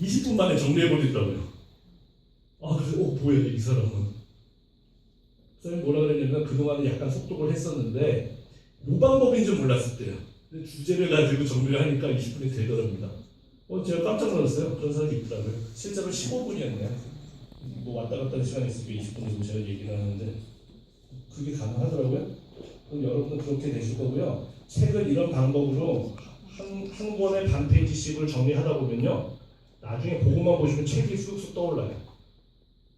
20분 만에 정리해버리더라고요. 아, 그래서, 어, 뭐야, 이 사람은. 선생님이 뭐라 그랬냐면, 그동안은 약간 속독을 했었는데, 이 방법인 줄 몰랐을 때요. 주제를 가지고 정리를 하니까 20분이 되더랍니다. 어, 제가 깜짝 놀랐어요. 그런 사람이 있더라고요. 실제로 15분이었네요. 뭐 왔다 갔다 하는 시간이 있으니까 20분 정도 제가 얘기를 하는데, 그게 가능하더라고요. 그럼 여러분은 그렇게 되실 거고요. 책을 이런 방법으로 한, 한 권에 반 페이지씩을 정리하다 보면요. 나중에 보고만 보시면 책이 쑥쑥 떠올라요.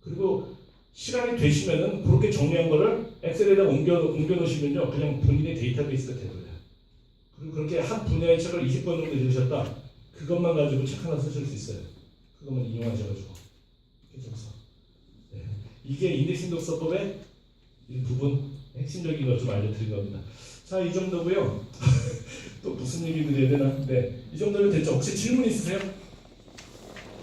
그리고 시간이 되시면은 그렇게 정리한 거를 엑셀에다 옮겨, 옮겨 놓으시면요. 그냥 본인의 데이터베이스가 되거든요. 그리고 그렇게 한 분야의 책을 20권 정도 읽으셨다. 그것만 가지고 책 하나 쓰실 수 있어요. 그것만 이용하셔가지고. 계속서. 네. 이게 인덱싱 독서법의 일부분 핵심적인 것좀 알려드린 겁니다. 자, 이 정도고요. 또 무슨 얘기 드려야 되나? 네, 이 정도면 됐죠. 혹시 질문 있으세요?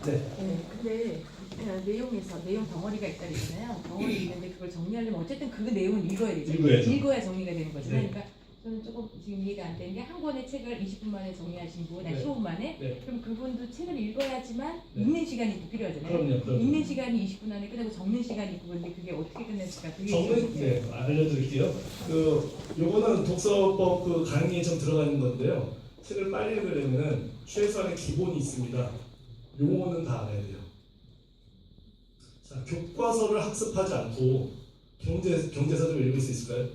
네, 네, 근데 그 내용에서 내용 덩어리가 있다 그랬잖아요. 덩어리 있는데 그걸 정리하려면 어쨌든 그 내용은 읽어야 되죠. 읽어야죠. 읽어야 정리가 되는 거잖아요. 네. 그러니까 저는 조금 지금 이해가 안 되는 게 한 권의 책을 20분 만에 정리하신 분, 아니 네. 15분 만에 네. 그럼 그분도 책을 읽어야지만 네. 읽는 시간이 또 필요하잖아요. 그럼요, 그럼요. 읽는 시간이 20분 안에 끝나고 적는 시간이 있고 그런데 그게 어떻게 끝냈을까? 그게 좀- 네, 알려드릴게요. 그 요거는 독서법 그 강의에 좀 들어가는 건데요. 책을 빨리 읽으려면 최소한의 기본이 있습니다. 용어는 다 알아야 돼요. 자, 교과서를 학습하지 않고 경제 경제서를 읽을 수 있을까요?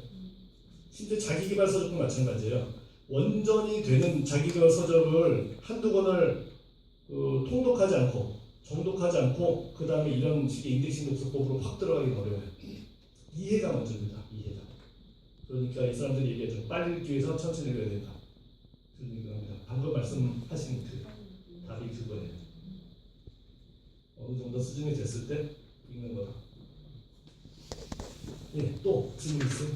심지어 자기개발 서적도 마찬가지예요. 원전이 되는 자기개발 서적을 한두 권을 그, 통독하지 않고 정독하지 않고 그 다음에 이런 식의 인덱싱 독서법으로 확 들어가기 어려워요. 이해가 먼저입니다. 이해가. 그러니까 이 사람들이 얘기하죠. 빨리 읽기 위해서 천천히 읽어야 된다. 합니다. 방금 말씀하신 그 답이 그거예요. 어느 정도 수준이 됐을 때 읽는 거다. 예, 또 질문 있어요?